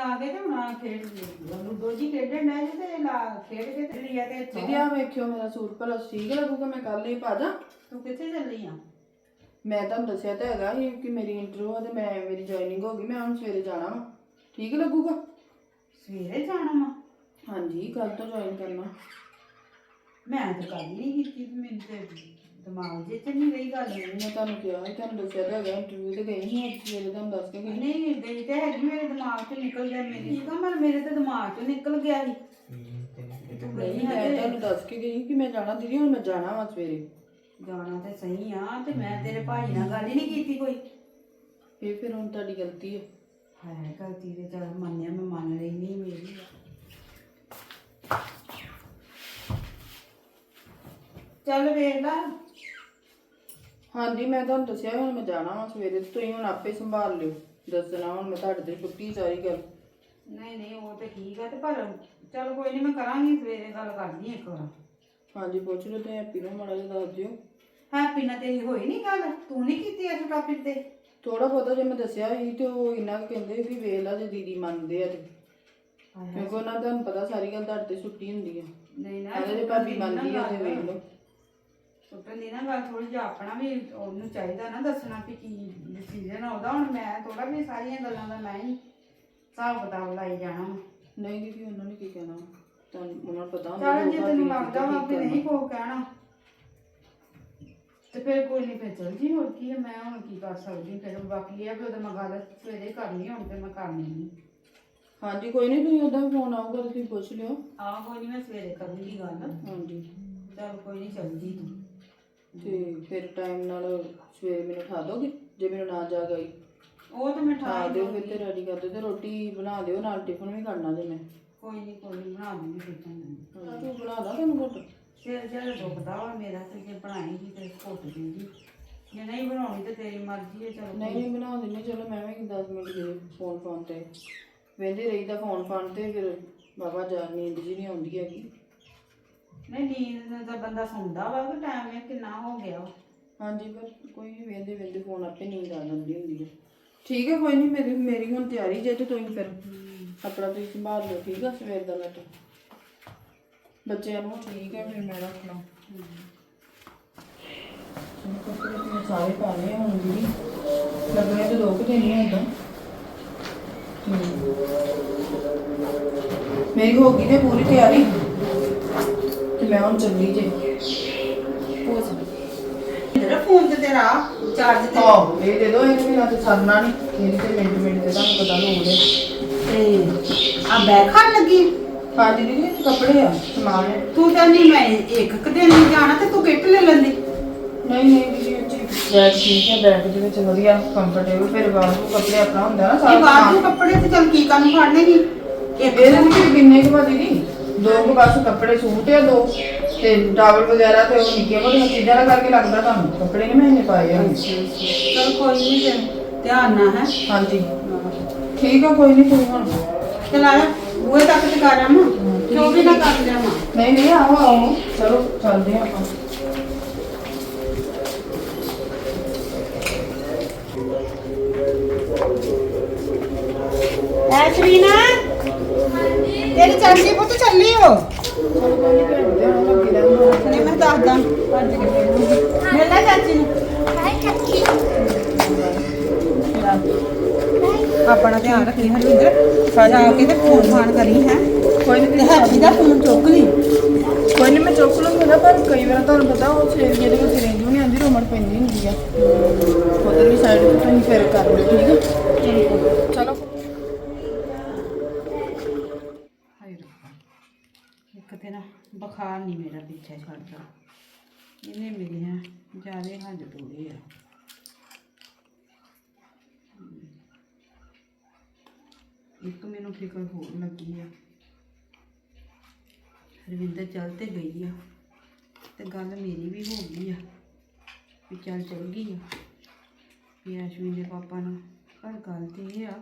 ਲਾ ਕੇ ਤੇ ਹੁਣ ਖੇਡ ਲੂਡੋ ਜੀ ਖੇਡਣ ਡਿਆ ਜੀ ਤੇ ਲਾ ਖੇਡ ਕੇ ਤੇ ਲਿਆ ਤੇ ਦੀਦੀ ਇੱਥੋਂ ਆ ਵੇਖਿਓ ਮੇਰਾ ਸੂਟ ਭਲਾ ਠੀਕ ਲੱਗੂਗਾ ਮੈਂ ਕੱਲ ਹੀ ਪਾ ਦਾਂ। ਤੂੰ ਕਿੱਥੇ ਚੱਲੀ ਆ? ਮੈਂ ਤੁਹਾਨੂੰ ਦੱਸਿਆ ਤਾਂ ਹੈਗਾ ਸੀ ਕਿ ਮੇਰੀ ਇੰਟਰਵਿਊ ਆ ਤੇ ਮੈਂ ਮੇਰੀ ਜੁਆਇਨਿੰਗ ਹੋ ਗਈ ਮੈਂ ਹੁਣ ਸਵੇਰੇ ਜਾਣਾ ਵਾ। ਠੀਕ ਲੱਗੂਗਾ? ਸਵੇਰੇ ਜਾਣਾ ਵਾ? ਹਾਂਜੀ ਕੱਲ ਤੋਂ ਜੁਆਇਨ ਕਰਨਾ। ਮੈਂ ਤਾਂ ਗੱਲ ਨਹੀਂ ਕੀਤੀ ਮੈਨੂੰ ਤੇ ਦਿਮਾਗ ਜੇ ਚ ਨਹੀਂ ਰਹੀ ਗੱਲ। ਮੈਂ ਤੁਹਾਨੂੰ ਕਿਹਾ ਸੀ ਤੁਹਾਨੂੰ ਦੱਸਿਆ ਤਾਂ ਹੈਗਾ ਇੰਟਰਵਿਊ ਤੇ ਗਈ ਸੀ ਅੱਜ ਸਵੇਰੇ ਤੁਹਾਨੂੰ ਦੱਸ ਕੇ ਗਈ ਨਹੀਂ ਗਈ ਤੇ ਹੈਗੀ ਮੇਰੇ ਦਿਮਾਗ ਚੋਂ ਨਿਕਲ ਗਿਆ ਮੇਰੀ ਕਮਰ ਮੇਰੇ ਤੇ ਦਿਮਾਗ ਚੋਂ ਨਿਕਲ ਗਿਆ ਸੀ। ਤੂੰ ਗਈ ਨਹੀਂ ਹੈ ਮੈਂ ਤੇ ਤੁਹਾਨੂੰ ਦੱਸ ਕੇ ਗਈ ਕਿ ਮੈਂ ਜਾਣਾ ਦੀਦੀ ਹੁਣ ਮੈਂ ਜਾਣਾ ਵਾ ਸਵੇਰੇ। ਜਾਣਾ ਤੇ ਸਹੀ ਆ ਤੇ ਮੈਂ ਤੇਰੇ ਭਾਈ ਨਾਲ ਗੱਲ ਹੀ ਨਹੀਂ ਕੀਤੀ ਕੋਈ। ਇਹ ਫਿਰ ਹੁਣ ਤੁਹਾਡੀ ਗਲਤੀ ਹੈ ਹੈ ਗਲਤੀ ਤੇ ਚਲ ਮੰਨਿਆ ਮੈਂ ਮੰਨ ਲਈ ਨਹੀਂ ਮੇਰੀ। ਚੱਲ ਵੇਖ ਲਾ। ਹਾਂਜੀ ਮੈਂ ਤੁਹਾਨੂੰ ਦੱਸਿਆ ਹੁਣ ਮੈਂ ਜਾਣਾ ਵਾ ਸਵੇਰੇ ਤੇ ਤੁਸੀਂ ਹੁਣ ਆਪੇ ਸੰਭਾਲ ਲਿਓ। ਦੱਸਣਾ ਹੁਣ ਮੈਂ ਤੁਹਾਡੇ ਤੇ ਛੁੱਟੀ ਸਾਰੀ ਗੱਲ। ਨਹੀਂ ਨਹੀਂ ਉਹ ਤੇ ਠੀਕ ਆ ਤੇ ਪਰ ਚਲ ਕੋਈ ਨਹੀਂ ਮੈਂ ਕਰਾਂਗੀ ਸਵੇਰੇ ਗੱਲ ਕਰਦੀ ਇੱਕ ਵਾਰ। ਹਾਂਜੀ ਪੁੱਛ ਲਓ ਤੇ ਹੈਪੀ ਨੂੰ ਮਾੜਾ ਜਿਹਾ ਦੱਸ ਦਿਓ। ਹੈਪੀ ਨਾਲ ਤੇਰੀ ਹੋਈ ਨਹੀਂ ਗੱਲ? ਤੂੰ ਨਹੀਂ ਕੀਤੀ ਇਸ ਟਾਪਿਕ ਤੇ? ਥੋੜਾ ਬਹੁਤਾ ਜੇ ਮੈਂ ਦੱਸਿਆ ਸੀ ਤੇ ਉਹ ਇੰਨਾ ਕੁ ਕਹਿੰਦੇ ਵੀ ਵੇਖ ਲਾ ਜੇ ਦੀਦੀ ਮੰਨਦੇ ਆ ਤੇ। ਕਿਉਂਕਿ ਉਹਨਾਂ ਦਾ ਤੁਹਾਨੂੰ ਪਤਾ ਸਾਰੀ ਗੱਲ ਤੁਹਾਡੇ ਤੇ ਛੁੱਟੀ ਹੁੰਦੀ ਆ। ਨਹੀਂ ਨਾ ਜੇ ਭਾਬੀ ਮੰਨਦੀ ਆ ਤੇ ਵੇਖ ਲਓ। ਸੁੱਟਣ ਦੀ ਨਾ ਗੱਲ ਥੋੜੀ ਜਿਹਾ ਆਪਣਾ ਵੀ ਉਹਨੂੰ ਚਾਹੀਦਾ ਨਾ ਦੱਸਣਾ ਵੀ ਕੀ ਡਿਸੀਜਨ ਉਹਦਾ। ਹੁਣ ਮੈਂ ਥੋੜਾ ਵੀ ਸਾਰੀਆਂ ਗੱਲਾਂ ਦਾ ਮੈਂ ਹੀ ਹਿਸਾਬ ਕਿਤਾਬ ਲਾਈ ਜਾਣਾ ਵਾ। ਨਹੀਂ ਦੀਦੀ ਉਹਨਾਂ ਨੇ ਕੀ ਕਹਿਣਾ ਤੁਹਾਨੂੰ ਉਹਨਾਂ ਨੂੰ ਪਤਾ ਹੁੰਦਾ ਚੱਲ ਜੇ ਤੈਨੂੰ ਲੱਗਦਾ ਵਾ ਕਰਨਾ। ਨਹੀਂ ਕੋ ਕਹਿਣਾ ਤੇ ਫਿਰ ਕੋਈ ਨਹੀਂ ਫਿਰ ਚੱਲ ਜੀ ਹੋਰ ਕੀ ਹੈ ਮੈਂ ਹੁਣ ਕੀ ਕਰ ਸਕਦੀ ਫਿਰ ਬਾਕੀ ਇਹ ਆ ਵੀ ਉਹਦੇ ਮੈਂ ਗੱਲ ਸਵੇਰੇ ਕਰਨੀ ਹੁਣ ਤੇ ਮੈਂ ਕਰਨੀ ਨਹੀਂ। ਹਾਂਜੀ ਕੋਈ ਨਹੀਂ ਤੁਸੀਂ ਉਦਾਂ ਫੋਨ ਆਊਗਾ ਤੁਸੀਂ ਪੁੱਛ ਲਿਓ। ਆਹ ਕੋਈ ਨਹੀਂ ਮੈਂ ਸਵੇਰੇ ਕਰੂੰਗੀ ਗੱਲ। ਹਾਂਜੀ। ਚੱਲ ਕੋਈ ਨਹੀਂ ਚੱਲ ਜੀ ਤੂੰ। ਤੇ ਫਿਰ ਟਾਈਮ ਨਾਲ ਸਵੇਰੇ ਮੈਨੂੰ ਉਠਾ ਦੋਗੇ ਜੇ ਮੈਨੂੰ ਨਾ ਜਾ ਗਈ ਉਹ ਤਾਂ ਮੈਂ ਉਠਾ ਠਾ ਦਿਓ ਫਿਰ ਤੇ ਰੈਡੀ ਕਰ ਦਿਓ ਤੇ ਰੋਟੀ ਬਣਾ ਦਿਓ ਨਾਲ ਟਿਫਨ ਵੀ ਕਰਨਾ ਜੇ ਮੈਂ। ਕੋਈ ਨਹੀਂ ਕੋਈ ਨੀ ਬਣਾ ਦੂੰਗੀ ਫਿਰ ਤੁਹਾਨੂੰ ਤੂੰ ਬਣਾ ਦਾਂ ਤੁਹਾਨੂੰ ਘੁੱਟ। ਸਿਰ ਜਿਹੜਾ ਦੁਖਦਾ ਵਾ ਮੇਰਾ ਤੇ ਜੇ ਬਣਾਏਗੀ ਤੇ ਘੁੱਟ ਦੇਗੀ ਜੇ ਨਹੀਂ ਬਣਾਉਣੀ ਤੇ ਤੇਰੀ ਮਰਜ਼ੀ ਹੈ ਚਲੋ ਨਹੀਂ ਨਹੀਂ ਬਣਾ ਦਿੰਦੇ ਚਲੋ ਮੈਂ ਵੀ 10 ਮਿੰਟ ਦੇ ਫੋਨ ਫੋਨ ਤੇ। ਵੇਂਦੇ ਰਹੀਦਾ ਫੋਨ ਫੋਨ ਤੇ ਫਿਰ ਬਾਬਾ ਜਾ ਨੀਂਦ ਜੀ ਨਹੀਂ ਆਉਂਦੀ ਹੈਗੀ। ਨਹੀਂ ਨੀਂਦ ਨਾਲ ਤਾਂ ਬੰਦਾ ਸੌਂਦਾ ਵਾ ਕਿ ਟਾਈਮ ਇਹ ਕਿੰਨਾ ਹੋ ਗਿਆ ਵਾ। ਹਾਂਜੀ ਪਰ ਕੋਈ ਨਹੀਂ ਵੇਂਦੇ ਵੇਂਦੇ ਫੋਨ ਆਪੇ ਨੀਂਦ ਆ ਜਾਂਦੀ ਹੁੰਦੀ ਹੈ। ਠੀਕ ਹੈ ਕੋਈ ਨਹੀਂ ਮੇਰੀ ਮੇਰੀ ਹੁਣ ਤਿਆਰੀ ਜੇ ਤੇ ਤੁਸੀਂ ਫਿਰ ਆਪਣਾ ਤੁਸੀਂ ਸੰਭਾਲ ਲਿਓ ਠੀਕ ਆ ਸਵੇਰ ਦਾ ਮੈਂ ਬੱਚਿਆਂ ਨੂੰ ਠੀਕ ਹੈ ਫਿਰ ਮੈਂ ਰੱਖ ਲਾਂ ਹੁਣ ਕੱਪੜੇ ਤੇ ਮੈਂ ਸਾਰੇ ਪਾ ਲਏ ਹੁਣ ਜੀ ਲੱਗਣੇ ਤੇ ਲੋਕ ਤੇ। ਨਹੀਂ ਹੁੰਦਾ ਮੇਰੀ ਹੋ ਗਈ ਤੇ ਪੂਰੀ ਤਿਆਰੀ। ਮੈਂ ਹੁਣ ਚੱਲੀ ਜੇ। ਤੇਰਾ ਫੋਨ ਤੇ ਤੇਰਾ ਚਾਰਜ ਤੇ। ਆਹ ਇਹ ਦੇ ਦੋ ਇਹਨੇ ਬਿਨਾਂ ਤੇ ਸਰਨਾ ਨਹੀਂ ਇਹਦੀ ਤੇ ਮਿੰਟ ਮਿੰਟ ਤੇ ਤੁਹਾਨੂੰ ਪਤਾ ਲੋੜ ਹੈ ਤੇ ਆ ਬੈਗ ਖਾਣ ਲੱਗੀ? ਹਾਂਜੀ ਦੀਦੀ ਇਹ ਕੱਪੜੇ ਆ ਸਮਾਨ ਹੈ ਤੂੰ ਤਾਂ ਨਹੀਂ ਮੈਂ ਇੱਕ ਕੁ ਦਿਨ ਨਹੀਂ ਜਾਣਾ ਤੇ ਤੂੰ ਕਿੱਟ ਲੈ ਲੈਂਦੀ। ਨਹੀਂ ਨਹੀਂ ਦੀਦੀ ਇਹ ਚ ਬੈਗ ਠੀਕ ਹੈ ਬੈਗ ਦੇ ਵਿੱਚ ਵਧੀਆ ਕੰਫਰਟੇਬਲ ਫਿਰ ਬਾਹਰ ਨੂੰ ਕੱਪੜੇ ਆਪਣਾ ਹੁੰਦਾ ਨਾ ਇਹ ਸਾਰਾ ਬਾਅਦ ਦੇ ਕੱਪੜੇ ਤੇ ਚੱਲ ਕੀ ਕਰਨ ਫੜਨੇਗੀ? ਇੱਕ ਇਹਦੇ ਵਿੱਚ ਕਿੰਨੇ ਕੁ ਬਾਦੀ ਦੀ ਦੋ ਕੁ ਬਸ ਕੱਪੜੇ ਸੂਟ ਆ ਦੋ ਤੇ ਟਾਵਲ ਵਗੈਰਾ ਤੇ ਉਹ ਨਿੱਕੀਆਂ ਮੋਟੀਆਂ ਚੀਜ਼ਾਂ ਦਾ ਕਰਕੇ ਲੱਗਦਾ ਤੁਹਾਨੂੰ ਕੱਪੜੇ ਨਹੀਂ ਮਹਿੰਗੇ ਪਾਏ ਆ ਚਲ ਕੋਈ ਨਹੀਂ ਤੇ ਧਿਆਨ ਨਾਲ ਹੈ ਹਾਂਜੀ ਠੀਕ ਆ ਕੋਈ ਨਹੀਂ ਤੂੰ ਹੁਣ ਚਲਾ ਬੂਏ ਤੱਕ ਤੇ ਕਰ ਆਵਾਂ ਕਿਉਂ ਵੀ ਨਾ ਕਰ ਲਿਆਵਾਂ ਨਹੀਂ ਨਹੀਂ ਆਓ ਆਓ ਚਲੋ ਚੱਲਦੇ ਹਾਂ ਆਪਾਂ ਐ ਸ਼ਰੀਨਾ ਤੇਰੀ ਚਾਚੀ ਪੁੱਤ ਚੱਲੀ ਹੋ ਚਲੋ ਕੋਈ ਨਹੀਂ ਭੇਜਦੇ ਹਾਂ ਲੱਗੀ ਰਹਿੰਦਾ ਨਹੀਂ ਮੈਂ ਦੱਸਦਾ। ਭੱਜ ਕੇ ਫੇਰ ਮਿਲ ਲੈ ਚਾਚੀ ਨੂੰ। ਆਪਣਾ ਧਿਆਨ ਰੱਖੀ ਹਰਵਿੰਦਰ। ਜਾ ਕੇ ਤੇ ਫੋਨ ਫਾਨ ਕਰੀ ਹੈ। ਕੋਈ ਤੇ ਨਹੀਂ ਹੈਪੀ ਦਾ ਫੋਨ ਚੁੱਕ ਲਈ। ਕੋਈ ਨਹੀਂ ਮੈਂ ਚੁੱਕ ਲੂੰਗਾ ਨਾ ਪਰ ਕਈ ਵਾਰ ਤੁਹਾਨੂੰ ਪਤਾ ਉਹ ਛੇ ਜਿਹਦੇ ਵਿੱਚ ਰੇਂਜ ਨਹੀਂ ਆਉਂਦੀ ਰੋਮੜ ਪੈਂਦੀ ਹੁੰਦੀ ਆ। ਉਧਰ ਵੀ ਸਾਈਡ ਤੇ ਤੁਸੀਂ ਫੇਰ ਕਰ ਲਿਓ ਠੀਕ ਆ। ਇੱਕ ਤੇ ਨਾ ਬੁਖਾਰ ਨਹੀਂ ਮੇਰਾ ਪਿੱਛੇ ਛੱਡਦਾ। ਇਹਨੇ ਮਿਲੀਆਂ ਜ਼ਿਆਦਾ ਹੱਦ ਤੋੜੇ ਆ। ਇੱਕ ਮੈਨੂੰ ਫਿਕਰ ਹੋਰ ਲੱਗੀ ਆ। ਰਵਿੰਦਰ ਚੱਲ ਤੇ ਗਈ ਆ ਤੇ ਗੱਲ ਮੇਰੀ ਵੀ ਹੋ ਗਈ ਆ ਵੀ ਚੱਲ ਚੱਲ ਗਈ ਆ। ਵੀ ਐਸ਼ਵੀ ਦੇ ਪਾਪਾ ਨੂੰ ਪਰ ਗੱਲ ਤੇ ਇਹ ਆ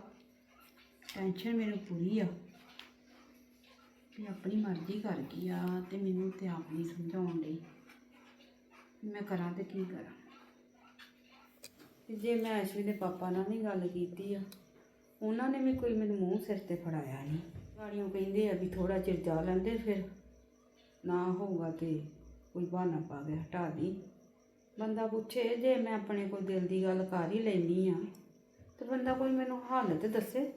ਟੈਨਸ਼ਨ ਮੈਨੂੰ ਪੂਰੀ ਆ। ਵੀ ਆਪਣੀ ਮਰਜ਼ੀ ਕਰ ਗਈ ਆ ਤੇ ਮੈਨੂੰ ਤੇ ਆਪ ਨਹੀਂ ਸਮਝਾਉਣ ਲਈ ਮੈਂ ਕਰਾਂ ਤੇ ਕੀ ਕਰਾਂ? ਤੇ ਜੇ ਮੈਂ ਐਸ਼ਵੀ ਦੇ ਪਾਪਾ ਨਾਲ ਵੀ ਗੱਲ ਕੀਤੀ ਆ, ਉਹਨਾਂ ਨੇ ਵੀ ਕੋਈ ਮੈਨੂੰ ਮੂੰਹ ਸਿਰ ਤੇ ਫੜਾਇਆ ਨਹੀਂ। ਗਾੜੀਆਂ ਕਹਿੰਦੇ ਆ ਵੀ ਥੋੜਾ ਚਿਰ ਜਾ ਲੈਂਦੇ ਫਿਰ, ਨਾ ਹੋਊਗਾ ਤੇ ਕੋਈ ਬਹਾਨਾ ਪਾ ਕੇ ਹਟਾ ਦੀ। ਬੰਦਾ ਪੁੱਛੇ ਜੇ ਮੈਂ ਆਪਣੇ ਕੋਲ ਦਿਲ ਦੀ ਗੱਲ ਕਰ ਹੀ ਲੈਂਦੀ ਆ, ਤੇ ਬੰਦਾ ਕੋਈ ਮੈਨੂੰ ਹਾਲਤ ਦੱਸੇ।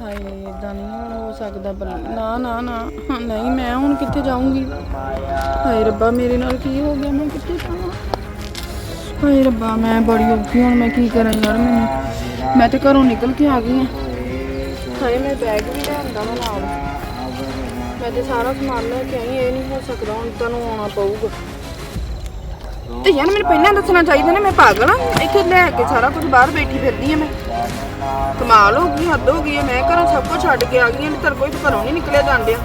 ਹਾਏ ਇਦਾਂ ਨਹੀਂ ਹੋ ਸਕਦਾ ਬੱਲੇ ਨਾ ਨਾ ਨਾ। ਹਾਂ, ਨਹੀਂ ਮੈਂ ਹੁਣ ਕਿੱਥੇ ਜਾਊਂਗੀ? ਹਾਏ ਰੱਬਾ ਮੇਰੇ ਨਾਲ ਕੀ ਹੋ ਗਿਆ? ਮੈਂ ਕਿੱਥੇ ਹਾਏ ਰੱਬਾ, ਮੈਂ ਬੜੀ ਔਖੀ ਹੁਣ ਮੈਂ ਕੀ ਕਰਾਂ ਯਾਰ ਮੈਨੂੰ? ਮੈਂ ਤੇ ਘਰੋਂ ਨਿਕਲ ਕੇ ਆ ਗਈ ਹਾਂ। ਹਾਏ, ਮੈਂ ਬੈਗ ਵੀ ਲਿਆਂਦਾ ਵਾ ਨਾਲ। ਮੈਂ ਤੇ ਸਾਰਾ ਸਮਾਨ ਲੈ ਕੇ ਆਈ, ਇਹ ਨਹੀਂ ਹੋ ਸਕਦਾ, ਹੁਣ ਤੁਹਾਨੂੰ ਆਉਣਾ ਪਊਗਾ। ਤੇ ਯਾਰ, ਮੈਨੂੰ ਪਹਿਲਾਂ ਦੱਸਣਾ ਚਾਹੀਦਾ ਨਾ, ਮੈਂ ਪਾਗਲ ਆ ਇੱਥੇ ਲੈ ਕੇ ਸਾਰਾ ਕੁਝ ਬਾਹਰ ਬੈਠੀ ਫਿਰਦੀ ਆ ਮੈਂ। ਕਮਾਲ ਹੋ ਗਈ, ਹੱਦ ਹੋ ਗਈ ਹੈ। ਮੈਂ ਘਰੋਂ ਸਭ ਕੁਝ ਛੱਡ ਕੇ ਆ ਗਈ ਹਾਂ ਤੇਰੇ ਕੋਈ ਘਰੋਂ ਨਹੀਂ ਨਿਕਲਿਆ ਜਾਂਦਿਆ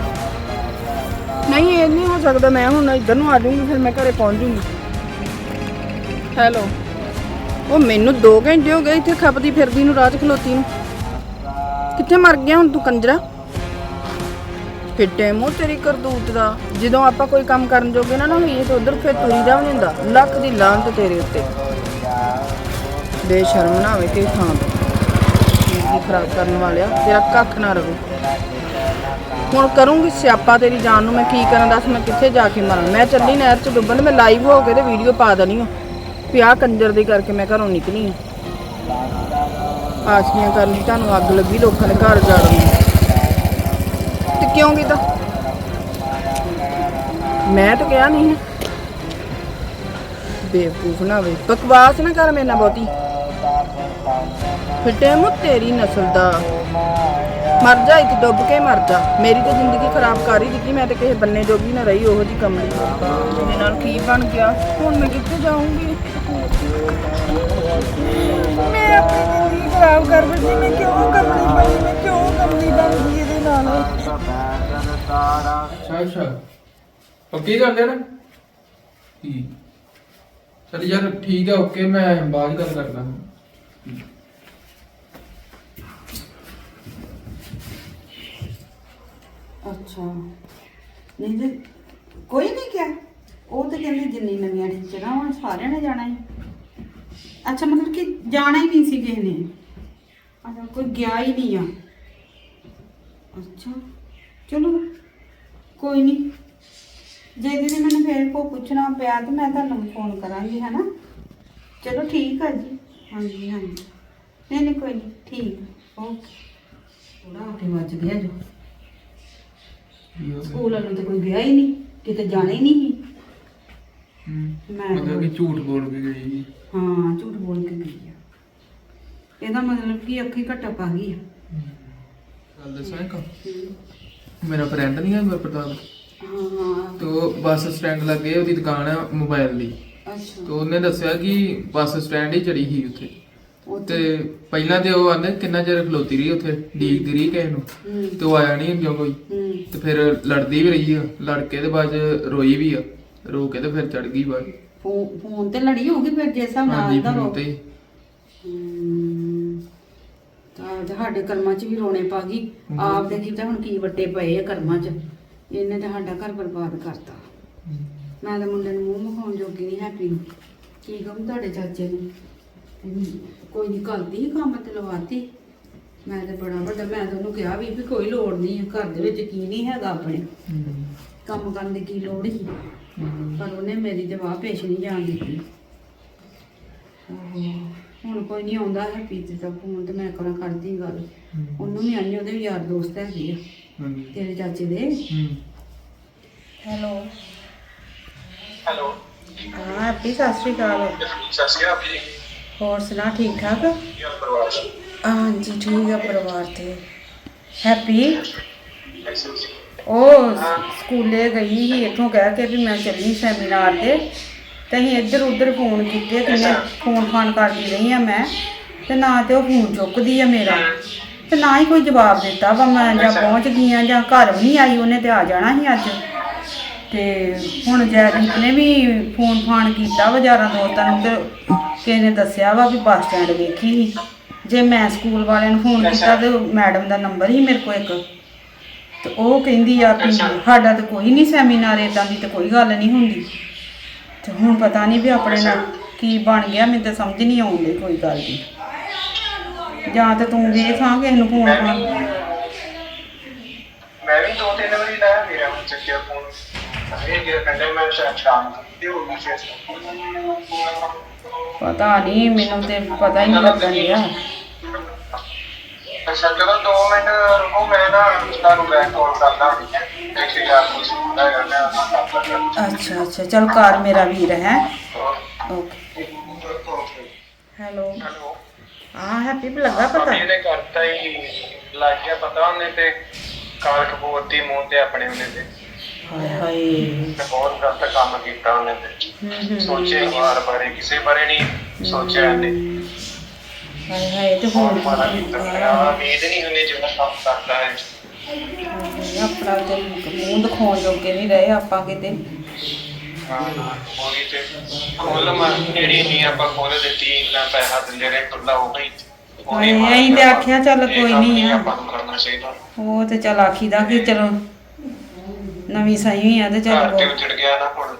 ਨਹੀਂ, ਇਹ ਨਹੀਂ ਹੋ ਸਕਦਾ, ਮੈਂ ਹੁਣ ਇੱਧਰ ਨੂੰ ਆ ਜਾਊਂਗੀ, ਫਿਰ ਮੈਂ ਘਰੇ ਪਹੁੰਚ ਜਾਊਂਗੀ। ਹੈਲੋ। ਉਹ ਮੈਨੂੰ 2 ਘੰਟੇ ਹੋ ਗਏ ਇੱਥੇ ਖਪਦੀ ਫਿਰਦੀ ਨੂੰ ਰਾਤ ਖਲੋਤੀ ਨੂੰ। ਕਿੱਥੇ ਮਰ ਗਿਆ ਹੁਣ ਤੂੰ ਕੰਜਰਾ? ਫਿੱਟੇ ਮੂੰਹ ਤੇਰੀ ਕਰਤੂਤ ਦਾ। ਜਦੋਂ ਆਪਾਂ ਕੋਈ ਕੰਮ ਕਰਨ ਜੋਗੇ ਨਾ ਨਾ ਹੋਈਏ ਤਾਂ ਉਧਰ ਫਿਰ ਤੁਰੀ ਦਾ ਨਹੀਂ ਹੁੰਦਾ। ਲੱਖ ਦੀ ਲਾਂਤ ਤੇਰੇ ਉੱਤੇ। ਬੇਸ਼ਰਮ ਨਾ ਹੋਵੇ ਕਿ ਥਾਂ ਤੇ। ਖਰਾਬ ਕਰਨ ਵਾਲਿਆ, ਤੇਰਾ ਕੱਖ ਨਾ ਰਵੇ। ਹੁਣ ਕਰੂੰਗੀ ਸਿਆਪਾ ਤੇਰੀ ਜਾਨ ਨੂੰ, ਮੈਂ ਕੀ ਕਰਾਂ ਦੱਸ, ਮੈਂ ਕਿੱਥੇ ਜਾ ਕੇ ਮਰਾਂ। ਮੈਂ ਚੱਲੀ ਨਹਿਰ ਚ ਡੁੱਬਣ, ਮੈਂ ਲਾਈਵ ਹੋ ਕੇ ਤੇ ਵੀਡੀਓ ਪਾ ਦੇਣੀ ਆ। ਵੀ ਆਹ ਕੰਜਰ ਦੇ ਕਰਕੇ ਮੈਂ ਘਰੋਂ ਨਿਕਲੀ ਆ ਆਸ਼ਕੀਆਂ ਕਰਨੀ ਤੁਹਾਨੂੰ ਅੱਗ ਲੱਗੀ, ਲੋਕਾਂ ਦੇ ਘਰ ਜਾੜਨ ਤੇ ਕਿਉਂ ਕੀਤਾ? ਮੈਂ ਤਾਂ ਕਿਹਾ ਨਹੀਂ। ਬੇਵਕੂਫ ਨਾ ਵੇ ਬਕਵਾਸ ਨਾ ਕਰ ਮੇਰੇ ਨਾਲ ਬਹੁਤੀ। ਫਿੱਟੇ ਮੂੰਹ ਤੇਰੀ ਨਸਲ ਦਾ। ਮਰ ਜਾ ਇੱਥੇ ਡੁੱਬ ਕੇ ਮਰ ਜਾ। ਮੇਰੀ ਤੇ ਜ਼ਿੰਦਗੀ ਖਰਾਬ ਕਰ ਹੀ ਦਿੱਤੀ, ਮੈਂ ਤੇ ਕਿਸੇ ਬੰਨੇ ਜੋਗੀ ਨਾ ਰਹੀ, ਉਹੋ ਜੀ ਕਮਲੀ। ਮੇਰੇ ਨਾਲ ਕੀ ਬਣ ਗਿਆ? ਹੁਣ ਮੈਂ ਕਿੱਥੇ ਜਾਊਂਗੀ? ਮੈਂ ਆਪਣੀ ਜ਼ਿੰਦਗੀ ਖਰਾਬ ਕਰ ਬੈਠੀ ਮੈਂ ਕਿਉਂ ਕਮਲੀ ਬਣੀ, ਮੈਂ ਕਿਉਂ ਕਮਲੀ ਬਣ ਗਈ ਇਹਦੇ ਨਾਲ? ਅੱਛਾ ਅੱਛਾ। ਓਕੇ ਕਰ ਲਿਆ ਨਾ? ਠੀਕ ਚਲ ਯਾਰ, ਠੀਕ ਹੈ ਓਕੇ, ਮੈਂ ਬਾਅਦ ਗੱਲ ਕਰਦਾ। ਅੱਛਾ। ਨਹੀਂ ਤੇ ਕੋਈ ਨਹੀਂ ਕਿਹਾ। ਉਹ ਤਾਂ ਕਹਿੰਦੇ ਜਿੰਨੀ ਨਵੀਆਂ ਟੀਚਰਾਂ ਸਾਰਿਆਂ ਨੇ ਜਾਣਾ ਹੀ ਅੱਛਾ, ਮਤਲਬ ਕਿ ਜਾਣਾ ਹੀ ਨਹੀਂ ਸੀ ਕਿਸੇ ਨੇ। ਅੱਛਾ, ਕੋਈ ਗਿਆ ਹੀ ਨਹੀਂ ਆ। ਅੱਛਾ। ਚਲੋ, ਕੋਈ ਨਹੀਂ। ਜੇ ਦੀਦੀ ਮੈਨੂੰ ਫੇਰ ਕੋ ਪੁੱਛਣਾ ਪਿਆ ਤਾਂ ਮੈਂ ਤੁਹਾਨੂੰ ਫੋਨ ਕਰਾਂਗੀ ਹੈ ਨਾ ਚਲੋ ਠੀਕ ਆ ਜੀ। ਹਾਂਜੀ ਹਾਂਜੀ। ਨਹੀਂ ਨਹੀਂ, ਕੋਈ ਨਹੀਂ। ਠੀਕ ਓਕੇ। ਥੋੜਾ ਆਟੇ ਵੱਜ ਗਿਆ ਜੋ। ਸਕੂਲ ਵਾਲੋਂ ਤੇ ਕੋਈ ਗਿਆ ਹੀ ਨਹੀਂ ਕਿਤੇ ਜਾਣਾ ਹੀ ਨਹੀਂ। ਸੀ। ਮੈਂ ਮਤਲਬ ਕਿ ਝੂਠ ਬੋਲ ਕੇ ਗਈ ਸੀ। ਹਾਂ ਝੂਠ ਬੋਲ ਕੇ ਗਈ ਆ। ਇਹਦਾ ਮਤਲਬ ਕਿ ਅੱਖੀ ਘਟਾ ਪਾ ਗਈ ਆ। ਗੱਲ ਦੱਸਾਂ ਇੱਕ? ਮੇਰਾ ਫਰੈਂਡ ਨਹੀਂ ਹੈ ਗੁਰਪ੍ਰਤਾਪ ਹਾਂ ਹਾਂ ਤੋ ਬੱਸ ਸਟੈਂਡ ਲੱਗੇ ਉਹਦੀ ਦੁਕਾਨ ਹੈ ਮੋਬਾਈਲ ਦੀ। ਅੱਛਾ। ਤੋ ਉਹਨੇ ਦੱਸਿਆ ਕਿ ਬੱਸ ਸਟੈਂਡ ਹੀ ਚੜੀ ਸੀ ਉੱਥੇ। ਤੇ ਪਹਿਲਾਂ ਤੇ ਉਹ ਆਂਦੇ ਕਿੰਨਾ ਚਿਰ ਖਲੋਤੀ ਰਹੀ ਉੱਥੇ ਡੀਕਦੀ ਰਹੀ ਕਿਸੇ ਨੂੰ। ਹੂੰ। ਤੇ ਉਹ ਆਇਆ ਨਹੀਂ ਕਿਉਂ ਕੋਈ। ਹੂੰ। ਤੇ ਫਿਰ ਲੜਦੀ ਵੀ ਰਹੀ ਆ ਲੜ ਕੇ ਤੇ ਬਾਅਦ 'ਚ ਰੋਈ ਵੀ ਆ। ਰੋ ਕੇ ਤੇ ਫਿਰ ਚੜ ਗਈ ਬਾਅਦ ਫੋ- ਫੋਨ ਤੇ ਲੜੀ ਹੋਊਗੀ ਫਿਰ ਜੇ ਹਿਸਾਬ ਨਾਲ ਹਾਂਜੀ ਆਂਦਾ ਫੋਨ ਰੋ। ਤੇ। ਹੀ। ਹੂੰ। ਤਾਂ ਸਾਡੇ ਕਰਮਾਂ 'ਚ ਵੀ ਰੋਣੇ ਪਾ ਗਈ। ਆਪ ਦੇ ਕੀ ਤਾਂ ਹੁਣ ਕੀ ਵੱਟੇ ਪਏ ਆ ਕਰਮਾਂ 'ਚ। ਇਹਨੇ ਤਾਂ ਸਾਡਾ ਘਰ ਬਰਬਾਦ ਕਰਤਾ। ਮੈਂ ਤਾਂ ਮੁੰਡੇ ਨੂੰ ਮੂੰਹ ਮਖਾਉਣ ਜੋਗੀ ਨਹੀਂ ਹੈਪੀ ਨੂੰ ਕੀ ਕਹੂੰ ਤੁਹਾਡੇ ਚਾਚੇ ਨੂੰ? ਕੋਈ ਨਹੀਂ ਕਰਦੀ ਸੀ ਕੰਮ ਤੇ ਲਵਾਤੀ। ਮੈਂ ਤਾਂ ਬੜਾ ਵੱਡਾ ਮੈਂ ਤਾਂ ਉਹਨੂੰ ਕਿਹਾ ਵੀ ਵੀ ਕੋਈ ਲੋੜ ਨਹੀਂ ਹੈ ਘਰ ਦੇ ਵਿੱਚ ਕੀ ਨਹੀਂ ਹੈਗਾ ਆਪਣੇ। ਕੰਮ ਕਰਨ ਦੀ ਕੀ ਲੋੜ ਸੀ। ਪਰ ਉਹਨੇ ਮੇਰੀ ਜਵਾਬ ਪੇਸ਼ ਨਹੀਂ ਜਾਣ ਦਿੱਤੀ। ਹੁਣ ਕੋਈ ਨਹੀਂ ਆਉਂਦਾ ਹੈ ਪੀਤੇ ਦਾ ਫੋਨ ਤੇ ਮੈਂ ਕਰਾਂ ਕਰਦੀ ਗੱਲ। ਉਹਨੂੰ ਵੀ ਆਈ ਉਹਦੇ ਵੀ ਯਾਰ ਦੋਸਤ ਹੈਗੇ ਆ ਤੇਰੇ ਚਾਚੇ ਦੇ। ਹਮ। ਹੈਲੋ। ਹੈਲੋ। ਹਾਂ ਹੈਪੀ ਸਤਿ ਸ਼੍ਰੀ ਅਕਾਲ। ਸਤਿ ਸ਼੍ਰੀ ਅਕਾਲ ਜੀ। ਹੋਰ ਸੁਣਾ, ਠੀਕ ਠਾਕ? ਹਾਂਜੀ, ਠੀਕ ਆ ਪਰਿਵਾਰ ਤੇ। ਹੈਪੀ? ਉਹ ਸਕੂਲੇ ਗਈ ਸੀ, ਇੱਥੋਂ ਕਹਿ ਕੇ ਵੀ ਮੈਂ ਚੱਲੀ ਸੈਮੀਨਾਰ ਤੇ। ਤੇ ਅਸੀਂ ਇੱਧਰ ਉੱਧਰ ਫੋਨ ਕੀਤੇ, ਕਿੰਨੇ ਫੋਨ ਫਾਨ ਕਰਦੀ ਰਹੀ ਆ ਮੈਂ। ਤੇ ਨਾ ਤੇ ਉਹ ਫੋਨ ਚੁੱਕਦੀ ਆ ਮੇਰਾ। ਤੇ ਨਾ ਹੀ ਕੋਈ ਜਵਾਬ ਦਿੱਤਾ ਵਾ, ਮੈਂ ਜਾਂ ਪਹੁੰਚ ਗਈ ਆ ਜਾਂ ਘਰ ਵੀ ਨਹੀਂ ਆਈ, ਉਹਨੇ ਤੇ ਆ ਜਾਣਾ ਸੀ ਅੱਜ। ਤੇ ਹੁਣ ਜੈਦੀਪ ਨੇ ਵੀ ਫੋਨ ਫਾਨ ਕੀਤਾ ਵਾ, ਯਾਰਾਂ ਦੋਸਤਾਂ ਨੂੰ ਤੇ ਕਿਸੇ ਨੇ ਦੱਸਿਆ ਵਾ ਵੀ ਬੱਸ ਸਟੈਂਡ ਵੇਖੀ ਸੀ। ਜੇ ਮੈਂ ਸਕੂਲ ਵਾਲਿਆਂ ਨੂੰ ਫੋਨ ਕੀਤਾ ਤੇ ਮੈਡਮ ਦਾ ਨੰਬਰ ਹੀ ਮੇਰੇ ਕੋਲ ਇੱਕ। ਤੇ ਉਹ ਕਹਿੰਦੀ ਆ ਵੀ ਸਾਡਾ ਤਾਂ ਕੋਈ ਨਹੀਂ ਸੈਮੀਨਾਰ ਇਦਾਂ ਦੀ ਤਾਂ ਕੋਈ ਗੱਲ ਨਹੀਂ ਹੁੰਦੀ। ਤੇ ਹੁਣ ਪਤਾ ਨਹੀਂ ਵੀ ਆਪਣੇ ਨਾਲ ਕੀ ਬਣ ਗਿਆ ਮੈਨੂੰ ਤਾਂ ਸਮਝ ਨਹੀਂ ਆਉਂਦੀ ਕੋਈ ਗੱਲ ਦੀ। ਜਾਂ ਤਾਂ ਤੂੰ ਵੇਖ ਹਾਂ ਕਿਸੇ ਨੂੰ ਫੋਨ ਫਾਨ। ਮੈਂ ਵੀ ਦੋ ਤਿੰਨ ਵਾਰੀ ਲਾਇਆ ਮੇਰਾ ਹੁਣ ਚੱਕਿਆ ਫੋਨ। ਪਤਾ ਨਹੀਂ ਮੈਨੂੰ ਤੇ ਪਤਾ ਹੀ ਨਹੀਂ ਲੱਗਣ ਡਿਆ। ਅੱਛਾ ਚਲੋ 2 ਮਿੰਟ ਰੁਕੋ ਮੈਂ ਨਾ ਤੁਹਾਨੂੰ ਬੈਕ ਕਾਲ ਕਰਦਾ। ਅੱਛਾ ਅੱਛਾ ਚਲ ਘਰ ਮੇਰਾ ਵੀਰ ਹੈ। Okay hello. ਹੈਲੋ। ਹਾਂ ਹੈਪੀ ਲੱਗਾ ਪਤਾ? ਮੰਮੀ ਨੇ ਕਰਤਾ ਹੀ ਲੱਗ ਗਿਆ ਪਤਾ ਉਹਨੇ ਤੇ ਕਾਲ ਕਪੂਰਤੀ ਮੂੰਹ ਤੇ ਆਪਣੇ ਉਹਨੇ ਤੇ। ਹਾਏ ਹਾਏ। ਤੇ ਬਹੁਤ ਗਲਤ ਕੰਮ ਕੀਤਾ ਉਹਨੇ ਤੇ। ਹੂੰ ਹੂੰ ਸੋਚੇ ਵਾਰ ਬਾਰੇ ਕਿਸੇ ਬਾਰੇ ਨਹੀਂ ਸੋਚਿਆ ਇਹਨੇ। ਹਾਏ ਹਾਏ ਤੇ ਬਹੁਤ ਹੁਣ ਮਾੜਾ ਕੀਤਾ। ਮੇਰਾ ਉਮੀਦ ਨਹੀਂ ਉਹਨੇ ਜਿਹੜਾ ਕੰਮ ਕਰਦਾ ਹੈ। ਆਪਣਾ ਤੇ ਮੂੰਹ ਦਿਖਾਉਣ ਜੋਗੇ ਨਹੀਂ ਰਹੇ ਆਪਾਂ ਕਿਤੇ। ਹਾਂ ਉਹੀ ਤੇ ਖੋਲ ਮਾ ਜਿਹੜੀ ਨਹੀਂ ਆਪਾਂ ਖੋਲ ਦਿੱਤੀ ਨਾ ਪੈਸਾ ਤੇ ਆਖਿਆ ਚੱਲ ਕੋਈ ਨਹੀਂ ਆ। ਆਪਾਂ ਨੂੰ ਕਰਨਾ ਚਾਹੀਦਾ। ਉਹ ਤੇ ਚਲ ਆਖੀਦਾ ਕਿ ਚਲੋ ਨਵੀਂ ਸਹੀ ਆ ਤੇ ਘਰ ਚਲੋ ਤੇ ਉਜੜ ਗਿਆ ਨਾ ਹੁਣ।